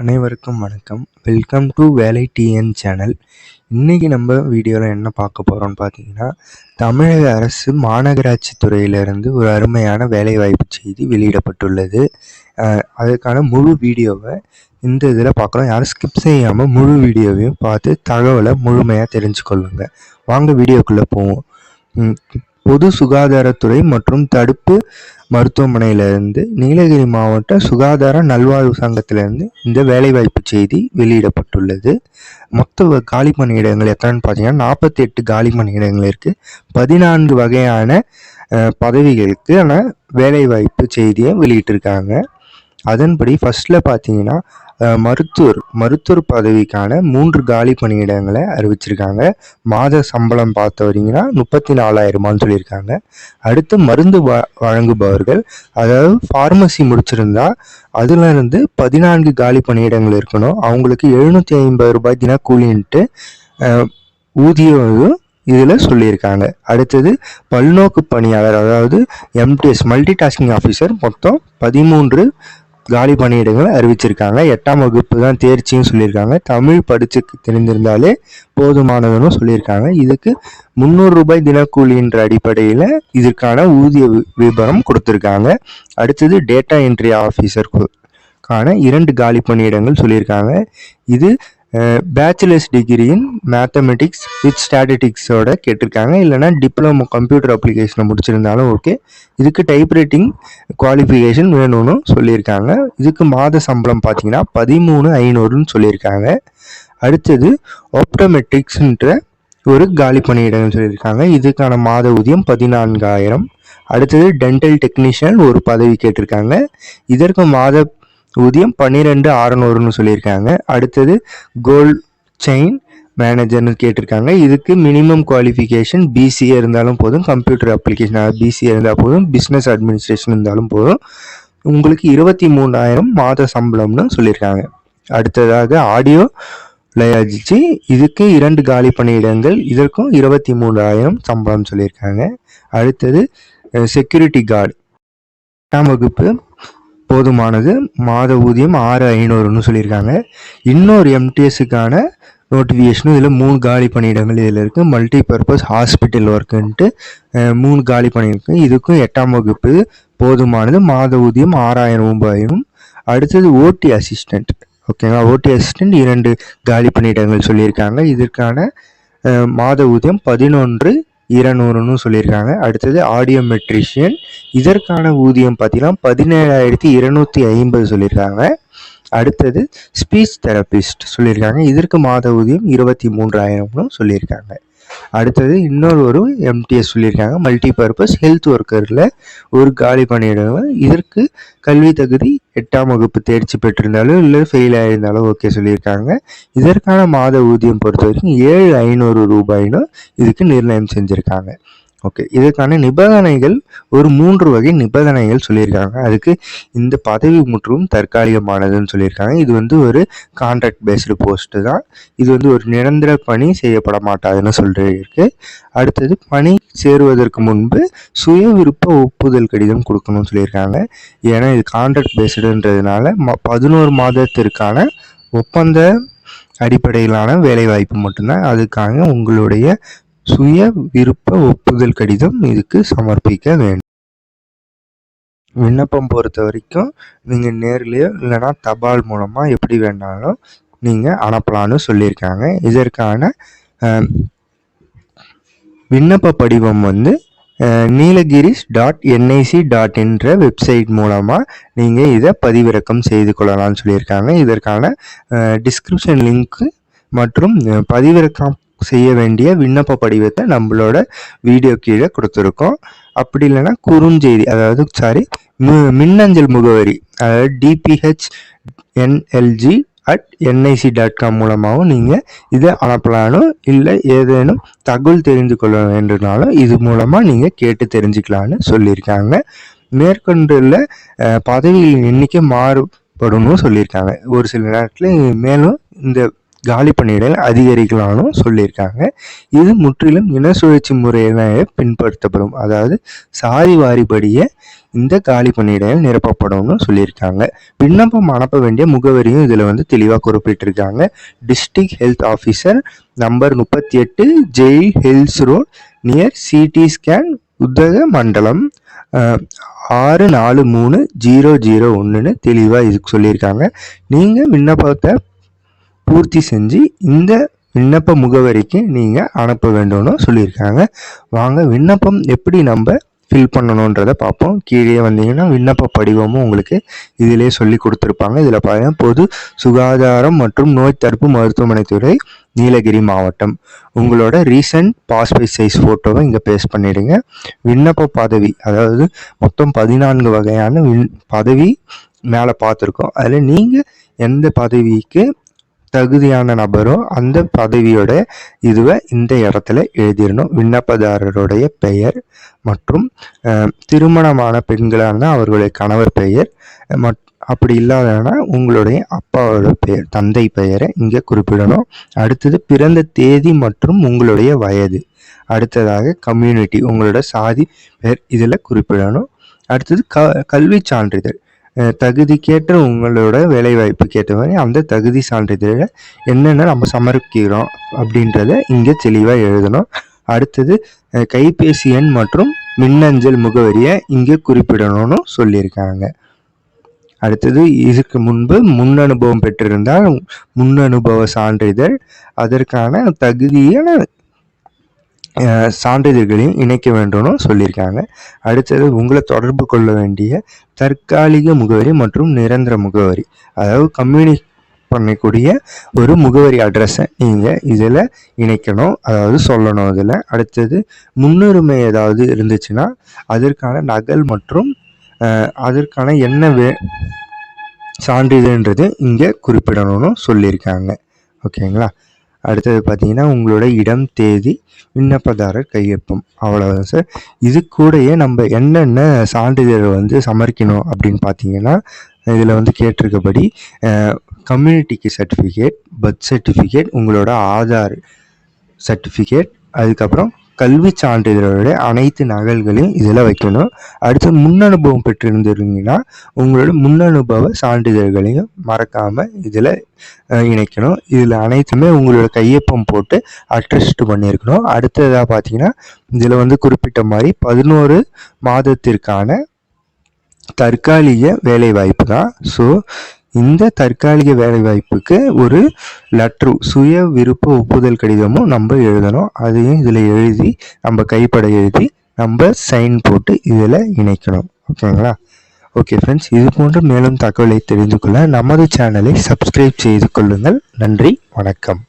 அனைவருக்கும் வணக்கம். Welcome to Velai TN channel இன்றைக்கி நம்ம வீடியோவில் என்ன பார்க்க போகிறோம்னு பார்த்தீங்கன்னா தமிழக அரசு மாநகராட்சி துறையிலிருந்து ஒரு அருமையான வேலைவாய்ப்பு செய்தி வெளியிடப்பட்டுள்ளது. அதுக்கான முழு வீடியோவை இந்த இதில் பார்க்குறோம் யாரும் ஸ்கிப் செய்யாமல் முழு வீடியோவையும் பார்த்து தகவலை முழுமையாக தெரிஞ்சுக்கொள்ளுங்க. வாங்க வீடியோக்குள்ளே போவோம். பொது சுகாதாரத்துறை மற்றும் தடுப்பு மருத்துவமனையிலிருந்து நீலகிரி மாவட்ட சுகாதார நல்வாழ்வு சங்கத்திலிருந்து இந்த வேலைவாய்ப்பு செய்தி வெளியிடப்பட்டுள்ளது. மொத்த காலி பணியிடங்கள் எத்தனைன்னு பார்த்தீங்கன்னா நாற்பத்தி எட்டு காலி பணியிடங்கள் இருக்குது பதினான்கு வகையான பதவிகளுக்கு பதவிகளுக்கான வேலைவாய்ப்பு செய்தியை வெளியிட்டிருக்காங்க. அதன்படி ஃபஸ்ட்டில் பார்த்தீங்கன்னா மருத்துவர் மருத்துவர் பதவிக்கான மூன்று காலி பணியிடங்களை அறிவிச்சிருக்காங்க. மாத சம்பளம் பார்த்த வரீங்கன்னா முப்பத்தி நாலாயிரமான்னு சொல்லியிருக்காங்க. அடுத்து மருந்து வ வழங்குபவர்கள் அதாவது ஃபார்மசி முடிச்சிருந்தா அதுல இருந்து பதினான்கு காலி பணியிடங்கள் இருக்கணும். அவங்களுக்கு எழுநூற்றி ஐம்பது ரூபாய் தினக்கூலின்ட்டு கூலின்ட்டு ஊதியம் இதில் சொல்லியிருக்காங்க. அடுத்தது பல்நோக்கு பணியாளர் அதாவது எம்டிஎஸ் மல்டி டாஸ்கிங் ஆஃபீஸர் மொத்தம் பதிமூன்று காலி பணியிடங்களை அறிவிச்சிருக்காங்க. எட்டாம் வகுப்பு தான் தேர்ச்சியும் சொல்லியிருக்காங்க. தமிழ் படிச்சு தெரிந்திருந்தாலே போதுமானதுன்னு சொல்லியிருக்காங்க. இதுக்கு முந்நூறு ரூபாய் தினக்கூலின்ற அடிப்படையில் இதற்கான ஊதிய விபரம் கொடுத்துருக்காங்க. அடுத்தது டேட்டா என்ட்ரி ஆஃபீஸர்க்கான இரண்டு காலி பணியிடங்கள் சொல்லியிருக்காங்க. இது பேச்சுலர்ஸ் டிகிரியின் மேத்தமெட்டிக்ஸ் வித் ஸ்டாட்டிஸ்டிக்ஸோட கேட்டிருக்காங்க. இல்லைனா டிப்ளமோ கம்ப்யூட்டர் அப்ளிகேஷனை முடிச்சிருந்தாலும் ஓகே இதுக்கு டைப்ரைட்டிங் குவாலிஃபிகேஷன் வேணும்னு சொல்லியிருக்காங்க. இதுக்கு மாத சம்பளம் பார்த்தீங்கன்னா பதிமூணு ஐநூறுன்னு சொல்லியிருக்காங்க. அடுத்தது ஆப்டோமெட்ரிக்ஸ்ன்ற ஒரு காலி பணியிடங்கள் சொல்லியிருக்காங்க. இதுக்கான மாத ஊதியம் பதினான்காயிரம். அடுத்தது டென்டல் டெக்னீஷியன் ஒரு பதவி கேட்டிருக்காங்க. இதற்கு மாத ஊதியம் பன்னிரெண்டு அறநூறுன்னு சொல்லியிருக்காங்க. அடுத்தது கோல்ட் செயின் மேனேஜர்னு கேட்டிருக்காங்க. இதுக்கு மினிமம் குவாலிஃபிகேஷன் பிசிஏ இருந்தாலும் போதும் கம்ப்யூட்டர் அப்ளிகேஷன் பிசிஏ இருந்தால் போதும் பிஸ்னஸ் அட்மினிஸ்ட்ரேஷன் இருந்தாலும் போதும். உங்களுக்கு இருபத்தி மூணாயிரம் மாத சம்பளம்னு சொல்லியிருக்காங்க. அடுத்ததாக ஆடியோ லயாஜிச்சு இதுக்கு இரண்டு காலி பணியிடங்கள் இதற்கும் இருபத்தி மூணாயிரம் சம்பளம் சொல்லியிருக்காங்க. அடுத்தது செக்யூரிட்டி கார்டு எட்டாம் வகுப்பு போதுமானது. மாத ஊதியம் ஆறு ஐநூறுன்னு சொல்லியிருக்காங்க. இன்னொரு எம்டிஎஸ்ஸுக்கான நோட்டிஃபிகேஷனும் இதில் மூணு காலி பணியிடங்கள் இதில் இருக்குது மல்டி பர்பஸ் ஹாஸ்பிட்டல் ஒர்க்குன்ட்டு மூணு காலி பணிகளுக்கு இதுக்கும் எட்டாம் வகுப்பு போதுமானது. மாத ஊதியம் ஆறாயிரம் ரூபாயும். அடுத்தது ஓடி அசிஸ்டண்ட் ஓகேங்களா ஓடி அசிஸ்டண்ட் இரண்டு காலி பணியிடங்கள் சொல்லியிருக்காங்க. இதற்கான மாத ஊதியம் பதினொன்று இருநூறுன்னு சொல்லியிருக்காங்க. அடுத்தது ஆடியோ மெட்ரிஷியன் இதற்கான ஊதியம் பார்த்தீங்கன்னா பதினேழாயிரத்தி இருநூற்றி ஐம்பது சொல்லியிருக்காங்க. அடுத்தது ஸ்பீச் தெரபிஸ்ட் சொல்லியிருக்காங்க. இதற்கு மாத ஊதியம் இருபத்தி மூன்றாயிரம்னு சொல்லியிருக்காங்க. அடுத்தது இன்னொரு ஒரு எம்டிஎஸ் சொல்லியிருக்காங்க. மல்டி பர்பஸ் ஹெல்த் ஒர்க்கரில் ஒரு காலி பணியிடம் இதற்கு கல்வி தகுதி எட்டாம் வகுப்பு தேர்ச்சி பெற்றிருந்தாலும் இல்லை ஃபெயில் ஆகியிருந்தாலும் ஓகே சொல்லியிருக்காங்க. இதற்கான மாத ஊதியம் பொறுத்த வரைக்கும் ஏழு ஐநூறு ரூபாயினும் இதுக்கு நிர்ணயம் செஞ்சுருக்காங்க. ஓகே இதுக்கான நிபந்தனைகள் ஒரு மூன்று வகை நிபந்தனைகள் சொல்லியிருக்காங்க. அதுக்கு இந்த பதவி முற்றும் தற்காலிகமானதுன்னு சொல்லியிருக்காங்க. இது வந்து ஒரு கான்ட்ராக்ட் பேஸ்டு போஸ்ட்டு தான். இது வந்து ஒரு நிரந்தர பணி செய்யப்பட மாட்டாதுன்னு சொல்லியிருக்கு. அடுத்தது பணி சேருவதற்கு முன்பு சுய விருப்ப ஒப்புதல் கடிதம் கொடுக்கணும்னு சொல்லியிருக்காங்க. ஏன்னா இது கான்ட்ராக்ட் பேஸ்டுன்றதுனால ம பதினோரு மாதத்திற்கான ஒப்பந்த அடிப்படையிலான வேலைவாய்ப்பு மட்டும்தான். அதுக்காக உங்களுடைய சுய விருப்ப ஒப்புதல் கடிதம் இதுக்கு சமர்ப்பிக்க வேண்டும். விண்ணப்பம் பொறுத்த வரைக்கும் நீங்கள் நேர்லேயோ இல்லைனா தபால் மூலமாக எப்படி வேணாலும் நீங்கள் அனுப்பலான்னு சொல்லியிருக்காங்க. இதற்கான விண்ணப்ப படிவம் வந்து நீலகிரிஸ் டாட் என்ஐசி டாட் என்ற வெப்சைட் மூலமாக நீங்கள் இதை பதிவிறக்கம் செய்து கொள்ளலாம்னு சொல்லியிருக்காங்க. இதற்கான டிஸ்கிரிப்ஷன் லிங்க்கு மற்றும் பதிவிறக்கம் செய்ய வேண்டிய விண்ணப்ப படிவத்தை நம்மளோட வீடியோ கீழே கொடுத்துருக்கோம். அப்படி இல்லைன்னா குறுஞ்செய்தி அதாவது சாரி மின்னஞ்சல் முகவரி அதாவது DPH NLG at NIC dot com மூலமாகவும் நீங்கள் இதை அனுப்பலானும் இல்லை ஏதேனும் தகவல் தெரிந்து கொள்ள வேண்டுனாலும் இது மூலமாக நீங்கள் கேட்டு தெரிஞ்சுக்கலான்னு சொல்லியிருக்காங்க. மேற்கொண்டுள்ள பதவிகளின் எண்ணிக்கை மாறுபடும்னு சொல்லியிருக்காங்க. ஒரு சில நேரத்தில் மேலும் இந்த காலி பணியிடல் அதிகரிக்கலாம்னு சொல்லியிருக்காங்க. இது முற்றிலும் இன சுழற்சி முறையில பின்படுத்தப்படும் அதாவது சாதி வாரிபடியே இந்த காலி பணியிடங்கள் நிரப்பப்படும்னு சொல்லியிருக்காங்க. விண்ணப்பம் அனுப்ப வேண்டிய முகவரியும் இதில் வந்து தெளிவாக குறிப்பிட்டிருக்காங்க. டிஸ்ட்ரிக்ட் ஹெல்த் ஆஃபீஸர் நம்பர் முப்பத்தி எட்டு Jai hills road near CT scan உத்தக மண்டலம் ஆறு நாலு மூணு ஜீரோ ஜீரோ ஒன்றுன்னு தெளிவாக இதுக்கு சொல்லியிருக்காங்க. நீங்கள் விண்ணப்பத்தை பூர்த்தி செஞ்சு இந்த விண்ணப்ப முகவரிக்கு நீங்கள் அனுப்ப வேண்டும்னு சொல்லியிருக்காங்க. வாங்க விண்ணப்பம் எப்படி நம்ம ஃபில் பண்ணணுன்றதை பார்ப்போம். கீழே வந்தீங்கன்னா விண்ணப்ப படிவமும் உங்களுக்கு இதிலே சொல்லி கொடுத்துருப்பாங்க. இதில் பாருங்க பொது சுகாதாரம் மற்றும் நோய் தடுப்பு மருத்துவமனை துறை நீலகிரி மாவட்டம். உங்களோட ரீசன்ட் பாஸ்போர்ட் சைஸ் ஃபோட்டோவை இங்கே பேஸ்ட் பண்ணிடுங்க. விண்ணப்ப பதவி அதாவது மொத்தம் பதினான்கு வகையான விண் பதவி மேலே பார்த்துருக்கோம். அதில் நீங்கள் எந்த பதவிக்கு தகுதியான நபரும் அந்த பதவியோட இதுவை இந்த இடத்துல எழுதிடணும் விண்ணப்பதாரருடைய பெயர் மற்றும் திருமணமான பெண்களாக இருந்தால் அவர்களுடைய கணவர் பெயர் மட் அப்படி இல்லாதனா உங்களுடைய அப்பாவோட பெயர் தந்தை பெயரை இங்கே குறிப்பிடணும். அடுத்தது பிறந்த தேதி மற்றும் உங்களுடைய வயது. அடுத்ததாக கம்யூனிட்டி உங்களோட சாதி பெயர் இதில் குறிப்பிடணும். அடுத்தது க கல்வி சான்றிதழ். தகுதிக்கேற்ற உங்களோட வேலைவாய்ப்புக்கு ஏற்ற மாதிரி அந்த தகுதி சான்றிதழை என்னென்ன நம்ம சமர்ப்பிக்கிறோம் அப்படின்றத இங்கே தெளிவாக எழுதணும். அடுத்தது கைபேசி எண் மற்றும் மின்னஞ்சல் முகவரியை இங்கே குறிப்பிடணும்னு சொல்லியிருக்காங்க. அடுத்தது இதுக்கு முன்பு முன் அனுபவம் பெற்றிருந்தால் முன் அனுபவ சான்றிதழ் அதற்கான தகுதியான சான்றிதழ்களையும் இணைக்க வேண்டும்னு சொல்லியிருக்காங்க. அடுத்தது உங்களை தொடர்பு கொள்ள வேண்டிய தற்காலிக முகவரி மற்றும் நிரந்தர முகவரி. அதாவது கம்யூனி பண்ணக்கூடிய ஒரு முகவரி அட்ரஸை நீங்கள் இதில் இணைக்கணும். அதாவது சொல்லணும் இதில். அடுத்தது முன்னுரிமை ஏதாவது இருந்துச்சுன்னா அதற்கான நகல் மற்றும் அதற்கான என்ன வே சான்றிதழ்ன்றது இங்கே குறிப்பிடணும்னு சொல்லியிருக்காங்க. ஓகேங்களா? அடுத்தது பார்த்தீங்கன்னா உங்களோட இடம் தேதி விண்ணப்பதாரர் கையொப்பம். அவ்வளோதான் சார். இது கூடயே நம்ம என்னென்ன சான்றிதழ் வந்து சமர்க்கணும் அப்படின்னு பார்த்தீங்கன்னா இதில் வந்து கேட்டிருக்கபடி கம்யூனிட்டிக்கு சர்டிஃபிகேட் பர்த் சர்டிஃபிகேட் உங்களோட ஆதார் சர்டிஃபிகேட் அதுக்கப்புறம் கல்வி சான்றிதழோட அனைத்து நகல்களையும் இதில் வைக்கணும். அடுத்து முன் அனுபவம் பெற்றிருந்தீங்கன்னா உங்களோட முன் அனுபவ சான்றிதழ்களையும் மறக்காமல் இதில் இணைக்கணும். இதில் அனைத்துமே உங்களோட கையொப்பம் போட்டு அட்ரஸ்ட் பண்ணியிருக்கணும். அடுத்ததாக பார்த்தீங்கன்னா இதில் வந்து குறிப்பிட்ட மாதிரி பதினோரு மாதத்திற்கான தற்காலிக வேலைவாய்ப்பு தான். ஸோ இந்த தற்காலிக வேலைவாய்ப்புக்கு ஒரு லெட்ரு சுய விருப்ப ஒப்புதல் கடிதமும் நம்ம எழுதணும். அதையும் இதில் எழுதி நம்ம கைப்பட எழுதி நம்ம சைன் போட்டு இதில் இணைக்கணும். ஓகேங்களா? ஓகே ஃப்ரெண்ட்ஸ் இது போன்ற மேலும் தகவலை தெரிந்து கொள்ள நமது சேனலை சப்ஸ்கிரைப் செய்து கொள்ளுங்கள். நன்றி வணக்கம்.